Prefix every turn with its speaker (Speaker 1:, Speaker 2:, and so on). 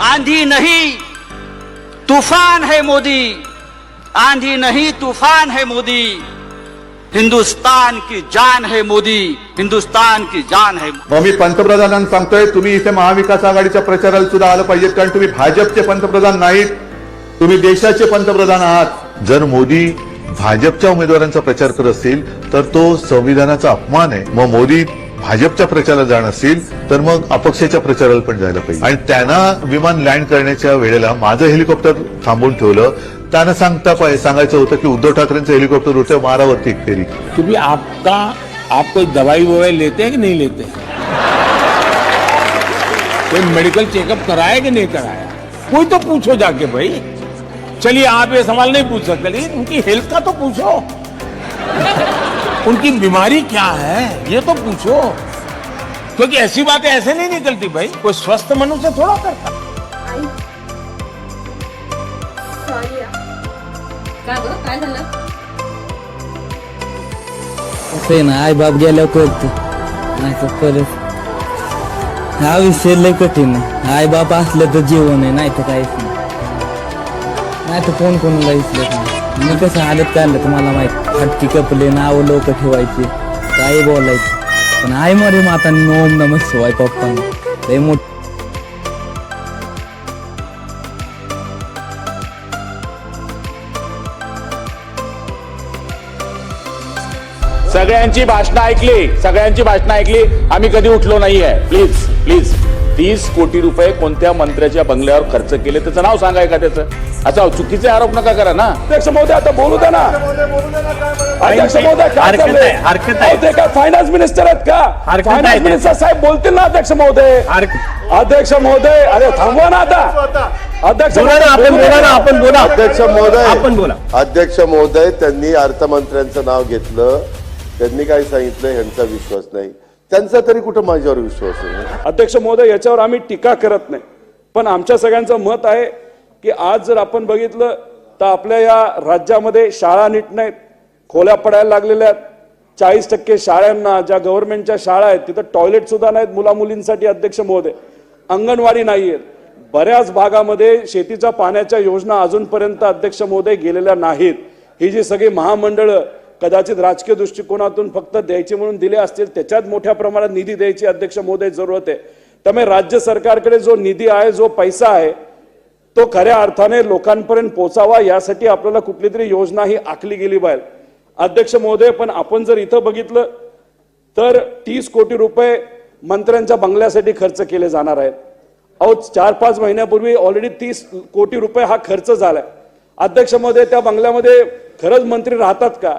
Speaker 1: आंधी नहीं। तूफान है मोदी। आंधी नहीं तूफान है मोदी। हिंदुस्तान की जान है मोदी। हिंदुस्तान की जान है
Speaker 2: मग मी पंतप्रधानांना सांगतोय तुम्ही इथे महाविकास आघाडीच्या प्रचाराला सुद्धा आलं पाहिजेत कारण तुम्ही भाजपचे पंतप्रधान नाहीत. तुम्ही देशाचे पंतप्रधान आहात. जर मोदी भाजपच्या उमेदवारांचा प्रचार करत असतील तर तो संविधानाचा अपमान आहे. मग मोदी भाजपच्या प्रचाराला जाणार असतील तर मग अपक्षाच्या प्रचाराला पण जायला पाहिजे. आणि त्यांना विमान लँड करण्याच्या वेळेला माझं हेलिकॉप्टर थांबवून ठेवलं. त्यांना सांगता पाहिजे सांगायचं होतं की उद्धव ठाकरेंचं हेलिकॉप्टर होतं मारावरती एक फेरी.
Speaker 3: भी आपका आप कोई दवाई ववाई लेते हैं कि नहीं लेते कोई मेडिकल चेकअप कराया कि नहीं कराया? कोई तो पूछो जाके भाई। चलिए आप ये सवाल नहीं पूछ सकते लेकिन उनकी हेल्थ का तो पूछो। उनकी बीमारी क्या है? ये तो पूछो। क्योंकि ऐसी बातें ऐसे नहीं निकलती भाई। कोई स्वस्थ मनुष्य थोड़ा करता।
Speaker 4: आई।
Speaker 5: काय
Speaker 6: ना बाप गेल्यावर कळते नाही तर परत. हा विषय लय कठीण आई बाप असलं तर जीवन आहे नाही तर काहीच नाही. नाही तर कोण कोणाला विसरत नाही. मी कसं हालत काढलं तर मला माहीत कपले नाव लोक ठेवायचे काय बोलायचे. पण आई मरे माता ओम नम शिवाय पप्पांना. लय मोठ
Speaker 7: सगळ्यांची भाषणं ऐकली सगळ्यांची भाषणं ऐकली. आम्ही कधी उठलो नाहीये. प्लीज प्लीज तीस कोटी रुपये कोणत्या मंत्र्याच्या बंगल्यावर खर्च केले? त्याचं नाव सांगा का त्याचं अच्छा चुकीचे आरोप नका करा ना. अध्यक्ष महोदय आता बोलू द्या ना. अध्यक्ष महोदय काय
Speaker 8: हरकत
Speaker 7: चाललंय?
Speaker 8: आहे, हरकत आहे.
Speaker 7: अहो, ते काय फायनान्स मिनिस्टर आहेत का?
Speaker 8: हरकत.
Speaker 7: फायनान्स मिनिस्टर साहेब बोलतील ना अध्यक्ष महोदय.
Speaker 8: हरकत-
Speaker 7: अध्यक्ष महोदय अरे थांबवा ना आता. अध्यक्ष
Speaker 8: बोला ना
Speaker 7: महोदय,
Speaker 8: आपण
Speaker 7: बोलू
Speaker 8: बोला
Speaker 7: द्या
Speaker 8: ना आपण बोला.
Speaker 9: अध्यक्ष महोदय
Speaker 8: आपण बोला.
Speaker 9: अध्यक्ष महोदय त्यांनी अर्थमंत्र्यांचं नाव घेतलं. त्यांनी काय सांगितलं ह्यांचा विश्वास नाही. त्यांचा तरी कुठं माझ्यावर विश्वास आहे?
Speaker 7: अध्यक्ष महोदय याच्यावर आम्ही टीका करत नाही. पण आमच्या सगळ्यांचं मत आहे की आज जर आपण बघितलं तर आपल्या या राज्यामध्ये शाळा नीट नाहीत खोल्या पडायला लागलेल्या आहेत. चाळीस टक्के शाळांना ज्या गव्हर्नमेंटच्या शाळा आहेत तिथं टॉयलेट सुद्धा नाहीत मुला मुलींसाठी अध्यक्ष महोदय. अंगणवाडी नाही आहेत बऱ्याच भागामध्ये शेतीच्या पाण्याच्या योजना अजूनपर्यंत अध्यक्ष महोदय गेलेल्या नाहीत. ही जी सगळी महामंडळं कदाचित राजकीय दृष्टिकोनातून फक्त द्यायची म्हणून दिले असतील त्याच्यात मोठ्या प्रमाणात निधी द्यायची अध्यक्ष महोदय जरूरत आहे. त्यामुळे राज्य सरकारकडे जो निधी आहे जो पैसा आहे तो खऱ्या अर्थाने लोकांपर्यंत पोचावा यासाठी आपल्याला कुठली तरी योजना ही आखली गेली बाहेर अध्यक्ष महोदय पण आपण जर इथं बघितलं तर तीस कोटी रुपये मंत्र्यांच्या बंगल्यासाठी खर्च केले जाणार आहेत. अहो चार पाच महिन्यापूर्वी ऑलरेडी तीस कोटी रुपये हा खर्च झालाय. अध्यक्ष महोदय त्या बंगल्यामध्ये खरंच मंत्री राहतात का?